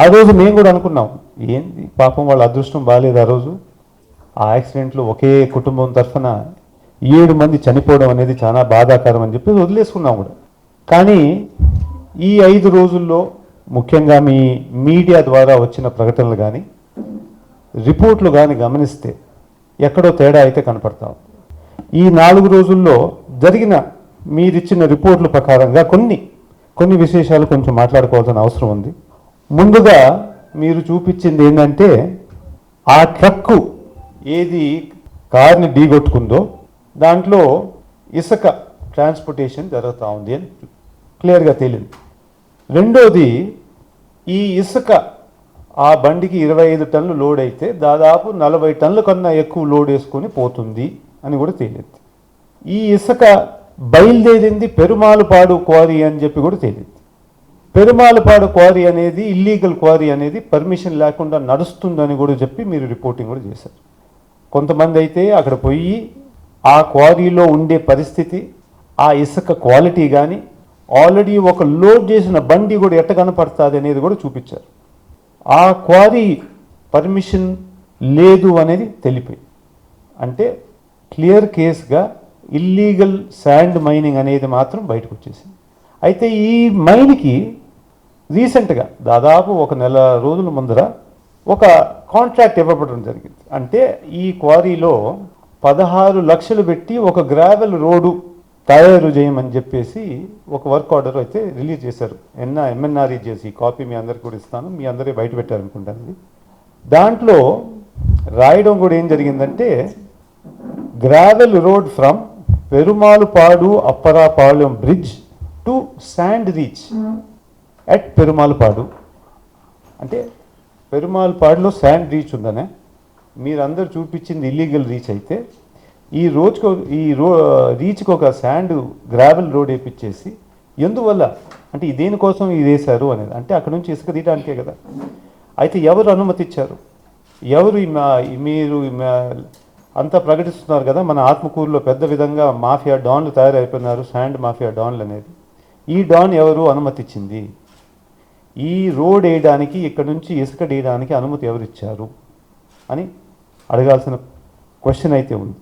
ఆ రోజు మేము కూడా అనుకున్నాం ఏంది? పాపం వాళ్ళ అదృష్టం బాగాలేదు ఆ రోజు. ఆ యాక్సిడెంట్లో ఒకే కుటుంబం తరఫున ఏడు మంది చనిపోవడం అనేది చాలా బాధాకరం అని చెప్పి వదిలేసుకున్నాం కూడా. కానీ ఈ ఐదు రోజుల్లో ముఖ్యంగా మీ మీడియా ద్వారా వచ్చిన ప్రకటనలు కానీ రిపోర్ట్లు కానీ గమనిస్తే ఎక్కడో తేడా అయితే కనపడతాం ఈ నాలుగు రోజుల్లో జరిగిన మీరిచ్చిన రిపోర్ట్ల ప్రకారంగా కొన్ని కొన్ని విశేషాలు కొంచెం మాట్లాడుకోవాల్సిన అవసరం ఉంది. ముందుగా మీరు చూపించింది ఏంటంటే ఆ ట్రక్కు ఏది కార్ని ఢీగొట్టుకుందో దాంట్లో ఇసుక ట్రాన్స్పోర్టేషన్ జరుగుతూ ఉంది అని క్లియర్గా తేలింది. రెండోది ఈ ఇసుక ఆ బండికి ఇరవై ఐదు టన్నులు లోడ్ అయితే దాదాపు నలభై టన్నుల కన్నా ఎక్కువ లోడ్ వేసుకొని పోతుంది అని కూడా తేలింది. ఈ ఇసుక బయలుదేరింది పెరుమాలపాడు క్వారీ అని చెప్పి కూడా తేలింది. పెరుమాలపాడు క్వారీ అనేది ఇల్లీగల్ క్వారీ అనేది పర్మిషన్ లేకుండా నడుస్తుందని కూడా చెప్పి మీరు రిపోర్టింగ్ కూడా చేశారు. కొంతమంది అయితే అక్కడ పోయి ఆ క్వారీలో ఉండే పరిస్థితి ఆ ఇసుక క్వాలిటీ కానీ ఆల్రెడీ ఒక లోడ్ చేసిన బండి కూడా ఎట్ట కనపడుతుంది అనేది కూడా చూపించారు. ఆ క్వారీ పర్మిషన్ లేదు అనేది తెలిపాయి. అంటే క్లియర్ కేస్గా ఇల్లీగల్ శాండ్ మైనింగ్ అనేది మాత్రం బయటకు వచ్చేసింది. అయితే ఈ మైన్కి రీసెంట్గా దాదాపు ఒక నెల రోజుల ముందర ఒక కాంట్రాక్ట్ ఇవ్వబడడం జరిగింది. అంటే ఈ క్వారీలో పదహారు లక్షలు పెట్టి ఒక గ్రావెల్ రోడ్డు తయారు చేయమని చెప్పేసి ఒక వర్క్ ఆర్డర్ అయితే రిలీజ్ చేశారు. ఎన్న ఎంఎన్ఆర్ఈ చేసి కాపీ మీ అందరికి కూడా ఇస్తాను. మీ అందరే బయట పెట్టారు దాంట్లో రాయడం కూడా ఏం జరిగిందంటే gravel road from Perumalupadu Apparapalem bridge to sand reach at Perumalpadu అంటే పెరుమాల్పాడులో శాండ్ రీచ్ ఉందనే మీరందరూ చూపించింది ఇల్లీగల్ రీచ్ అయితే ఈ రోజుకు ఈ రో రీచ్కి ఒక శాండ్ గ్రావెల్ రోడ్ వేపించేసి ఎందువల్ల అంటే దేనికోసం ఇది వేశారు అనేది అంటే అక్కడ నుంచి ఇసుక తీయడానికే కదా అయితే ఎవరు అనుమతి ఇచ్చారు ఎవరు మా మీరు అంతా ప్రకటిస్తున్నారు కదా మన ఆత్మకూరులో పెద్ద విధంగా మాఫియా డాన్లు తయారైపోయినారు శాండ్ మాఫియా డాన్లు అనేది ఈ డాన్ ఎవరు అనుమతిచ్చింది? ఈ రోడ్ వేయడానికి ఇక్కడ నుంచి ఇసుక వేయడానికి అనుమతి ఎవరు ఇచ్చారు అని అడగాల్సిన క్వశ్చన్ అయితే ఉంది.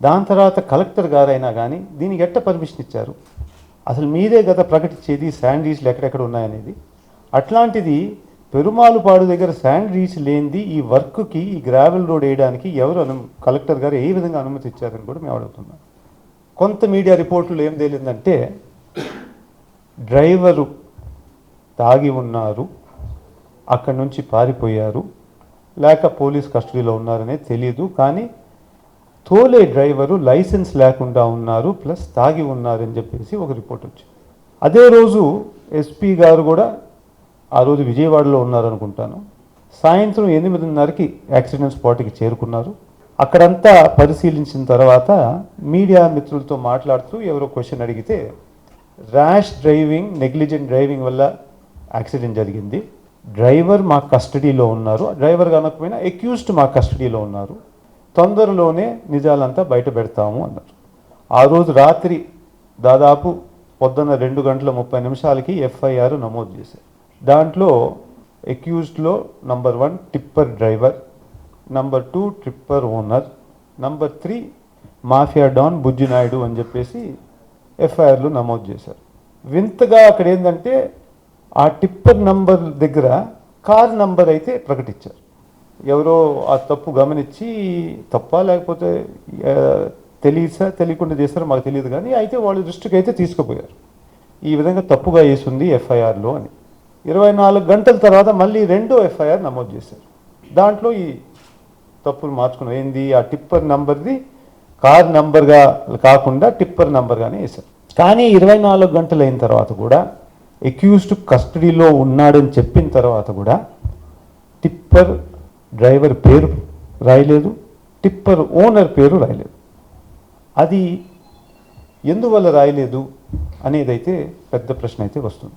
దాని తర్వాత కలెక్టర్ గారైనా కానీ దీనికి ఎట్ట పర్మిషన్ ఇచ్చారు? అసలు మీరే గత ప్రకటించేది శాండ్ రీచ్లు ఎక్కడెక్కడ ఉన్నాయనేది? అట్లాంటిది పెరుమాలుపాడు దగ్గర శాండ్ రీచ్ లేనిది ఈ వర్క్కి ఈ గ్రావెల్ రోడ్ వేయడానికి ఎవరు అను కలెక్టర్ గారు ఏ విధంగా అనుమతి ఇచ్చారని కూడా మేము అడుగుతున్నాం. కొంత మీడియా రిపోర్టులు ఏం తేలిందంటే డ్రైవరు తాగి ఉన్నారు అక్కడి నుంచి పారిపోయారు. లేక పోలీస్ కస్టడీలో ఉన్నారనే తెలియదు కానీ తోలే డ్రైవరు లైసెన్స్ లేకుండా ఉన్నారు ప్లస్ తాగి ఉన్నారని చెప్పేసి ఒక రిపోర్ట్ వచ్చింది. అదే రోజు ఎస్పీ గారు కూడా ఆ రోజు విజయవాడలో ఉన్నారనుకుంటాను. సాయంత్రం ఎనిమిదిన్నరకి యాక్సిడెంట్ స్పాట్కి చేరుకున్నారు. అక్కడంతా పరిశీలించిన తర్వాత మీడియా మిత్రులతో మాట్లాడుతూ ఎవరో క్వశ్చన్ అడిగితే ర్యాష్ డ్రైవింగ్ నెగ్లిజెంట్ డ్రైవింగ్ వల్ల యాక్సిడెంట్ జరిగింది. డ్రైవర్ మా కస్టడీలో ఉన్నారు. డ్రైవర్ కనకపోయినా ఎక్యూస్డ్ మా కస్టడీలో ఉన్నారు. తొందరలోనే నిజాలంతా బయట పెడతాము అన్నారు. ఆ రోజు రాత్రి దాదాపు పొద్దున్న రెండు గంటల ముప్పై నిమిషాలకి ఎఫ్ఐఆర్ నమోదు చేశారు. దాంట్లో ఎక్యూజ్డ్లో number one tipper driver number two tripper owner number three mafia don Bujjinaidu అని చెప్పేసి ఎఫ్ఐఆర్లు నమోదు చేశారు. వింతగా అక్కడ ఏంటంటే ఆ టిప్పర్ నంబర్ దగ్గర కార్ నంబర్ అయితే ప్రకటించారు. ఎవరో ఆ తప్పు గమనించి తప్ప లేకపోతే తెలియసా తెలియకుండా చేస్తారో మాకు తెలియదు కానీ అయితే వాళ్ళ దృష్టికి అయితే తీసుకుపోయారు. ఈ విధంగా తప్పుగా వేసింది ఎఫ్ఐఆర్లో అని. ఇరవై నాలుగు గంటల తర్వాత మళ్ళీ రెండో ఎఫ్ఐఆర్ నమోదు చేశారు. దాంట్లో ఈ తప్పులు మార్చుకున్నారు ఏంది ఆ టిప్పర్ నంబర్ది కార్ నంబర్గా కాకుండా టిప్పర్ నంబర్గానే వేశారు. కానీ ఇరవై నాలుగు గంటలు అయిన తర్వాత కూడా ఎక్యూస్డ్ కస్టడీలో ఉన్నాడని చెప్పిన తర్వాత కూడా టిప్పర్ డ్రైవర్ పేరు రాయలేదు టిప్పర్ ఓనర్ పేరు రాయలేదు. అది ఎందువల్ల రాయలేదు అనేదైతే పెద్ద ప్రశ్న అయితే వస్తుంది.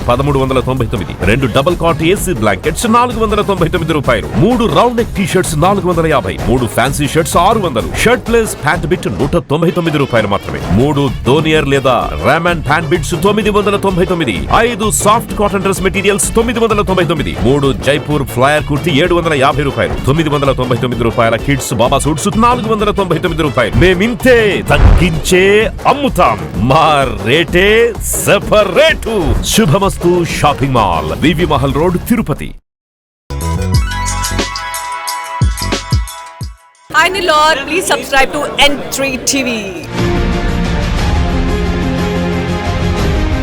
పదమూడు వందల తొంభై తొమ్మిది. రెండు డబుల్ కాట్ ఏసీ బ్లాంకెట్స్ నాలుగు వందల తొంభై తొమ్మిది రూపాయలు. మూడు రౌండ్ నెక్ టీ షర్ట్స్ నాలుగు వందల యాభై. మూడు ఫ్యాన్సీ షర్ట్స్ ఆరు వందలు. షర్ట్ లెస్ ప్యాంట్ బిట్ నూట తొంభై తొమ్మిది రూపాయలు మాత్రమే. మూడు దోనియర్ లేదా ర్యామ్ అండ్ ప్యాంట్ బిట్స్ తొమ్మిది వందల తొంభై తొమ్మిది. ఐదు సాఫ్ట్ కాటన్ డ్రెస్ మెటీరియల్స్ తొమ్మిది వందల తొంభై తొమ్మిది. మూడు జైపూర్ ఫ్లయర్ కుర్తి ఏడు వందల యాభై రూపాయలు. తొమ్మిది వందల తొంభై తొమ్మిది రూపాయల కిడ్స్ బాబా సూట్స్ నాలుగు వందల తొంభై తొమ్మిది రూపాయలు. మేమింతే తగ్గించే అమ్ముతాం. మా రేటే separate. శుభమ Shubhamastu shopping mall V V Mahal road Tirupati Hi Nilor, please subscribe to N3 TV.